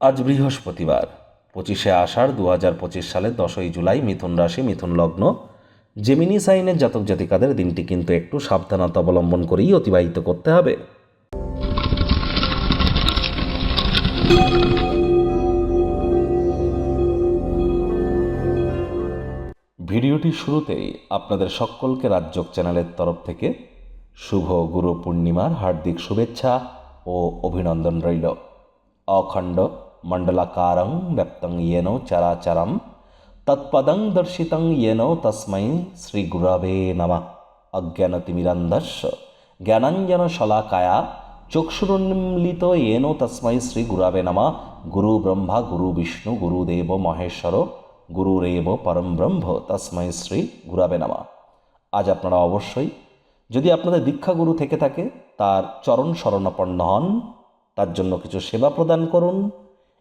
আজ বৃহস্পতিবার, পঁচিশে আষাঢ় দু হাজার পঁচিশ সালের দশই জুলাই মিথুন রাশি, মিথুন লগ্ন। জেমিনি সাইনের জাতক জাতিকাদের দিনটি কিন্তু একটু সাবধানতা অবলম্বন করেই অতিবাহিত করতে হবে। ভিডিওটির শুরুতেই আপনাদের সকলকে রাজ্যক চ্যানেলের তরফ থেকে শুভ গুরু পূর্ণিমার হার্দিক শুভেচ্ছা ও অভিনন্দন রইল। অখণ্ড మండలకారం వ్యాప్తం ఏనో చరాచరం తత్పదం దర్శితం ఏనో తస్మై శ్రీ గురవే నమ అజ్ఞానతిమిరంధస్ জ্ঞানাঞ্জন শলাকায়া চক্ষুরুন্মিলিত এন তস্মৈ শ্রী গুরাবে নমা গুরু ব্রহ্মা গুরু বিষ্ণু গুরুদেব মহেশ্বর গুরুরেব পরম ব্রহ্ম তস্মৈ শ্রী গুরাবে নমা আজ আপনারা অবশ্যই যদি আপনাদের দীক্ষাগুরু থেকে থাকে, তার চরণ শরণাপন্ন হন, তার জন্য কিছু সেবা প্রদান করুন।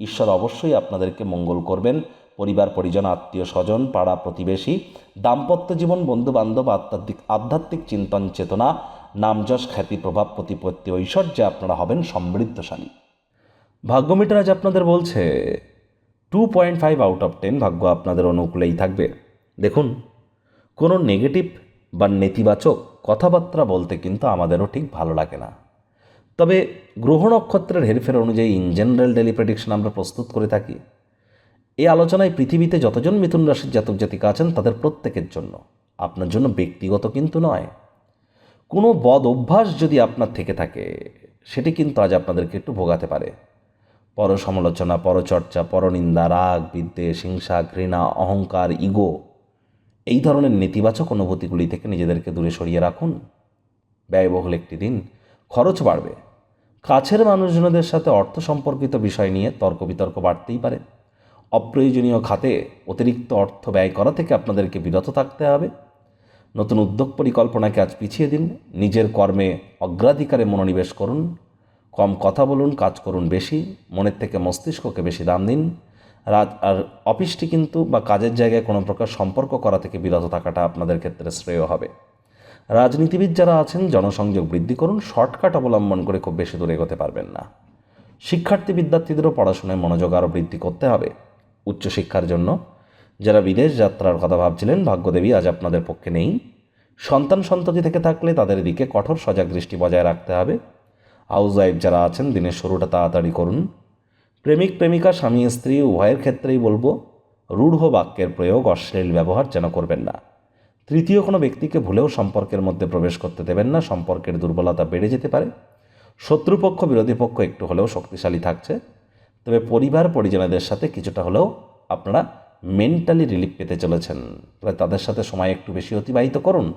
ঈশ্বর অবশ্যই আপনাদেরকে মঙ্গল করবেন। পরিবার, পরিজন, আত্মীয়, স্বজন, পাড়া, প্রতিবেশী, দাম্পত্য জীবন বন্ধু বান্ধব আধ্যাত্মিক আধ্যাত্মিক চিন্তন চেতনা নামযশ খ্যাতি, প্রভাব, প্রতিপত্তি, ঐশ্বর্যে আপনারা হবেন সমৃদ্ধশালী। ভাগ্যমিটার আজ আপনাদের বলছে two point five out of ten ভাগ্য আপনাদের অনুকূলেই থাকবে। দেখুন, কোনো নেগেটিভ বা নেতিবাচক কথাবার্তা বলতে কিন্তু আমাদেরও ঠিক ভালো লাগে না। তবে গ্রহ নক্ষত্রের হেরফের অনুযায়ী ইন জেনারেল ডেলি প্রেডিকশন আমরা প্রস্তুত করে থাকি। এই আলোচনায় পৃথিবীতে যতজন মিথুন রাশির জাতক জাতিকা আছেন তাদের প্রত্যেকের জন্য, আপনার জন্য ব্যক্তিগত কিন্তু নয়। কোনো বদ অভ্যাস যদি আপনার থেকে থাকে, সেটি কিন্তু আজ আপনাদেরকে একটু ভোগাতে পারে। পর সমালোচনা পরচর্চা, পরনিন্দা, রাগ, বিদ্বেষ, হিংসা, ঘৃণা, অহংকার, ইগো, এই ধরনের নেতিবাচক অনুভূতিগুলি থেকে নিজেদেরকে দূরে সরিয়ে রাখুন। ব্যয়বহুল একটি দিন, খরচ বাড়বে। কাছের মানুষজনদের সাথে অর্থ সম্পর্কিত বিষয় নিয়ে তর্ক বিতর্ক বাড়তেই পারে। অপ্রয়োজনীয় খাতে অতিরিক্ত অর্থ ব্যয় করা থেকে আপনাদেরকে বিরত থাকতে হবে। নতুন উদ্যোগ পরিকল্পনাকে আজ পিছিয়ে দিন। নিজের কর্মে অগ্রাধিকারে মনোনিবেশ করুন। কম কথা বলুন, কাজ করুন বেশি। মনের থেকে মস্তিষ্ককে বেশি দাম দিন। রাজ আর অফিসটি কিন্তু বা কাজের জায়গায় কোনো প্রকার সম্পর্ক করা থেকে বিরত থাকাটা আপনাদের ক্ষেত্রে শ্রেয় হবে। রাজনীতিবিদ যারা আছেন, জনসংযোগ বৃদ্ধি করুন, শর্টকাট অবলম্বন করে খুব বেশি দূরে এগোতে পারবেন না। শিক্ষার্থী বিদ্যার্থীদেরও পড়াশোনায় মনোযোগ আরও বৃদ্ধি করতে হবে। উচ্চশিক্ষার জন্য যারা বিদেশ যাত্রার কথা ভাবছিলেন, ভাগ্যদেবী আজ আপনাদের পক্ষে নেই। সন্তান সন্ততি থেকে থাকলে তাদের দিকে কঠোর সজাগ দৃষ্টি বজায় রাখতে হবে। হাউস ওয়াইফ যারা আছেন, দিনের শুরুটা তাড়াতাড়ি করুন। প্রেমিক, প্রেমিকা, স্বামী, স্ত্রী, উভয়ের ক্ষেত্রেই বলব, রূঢ় বাক্যের প্রয়োগ, অশ্লীল ব্যবহার যেন করবেন না। তৃতীয় কোনো ব্যক্তিকে ভুলেও সম্পর্কের মধ্যে প্রবেশ করতে দেবেন না, সম্পর্কের দুর্বলতা বেড়ে যেতে পারে। শত্রুপক্ষ, বিরোধী পক্ষ একটু হলেও শক্তিশালী থাকছে। তবে পরিবার, পরিজনদের সাথে কিছুটা হলেও আপনারা মেন্টালি রিলিফ পেতে চলেছেন। তবে তাদের সাথে সময় একটু বেশি অতিবাহিত করুন।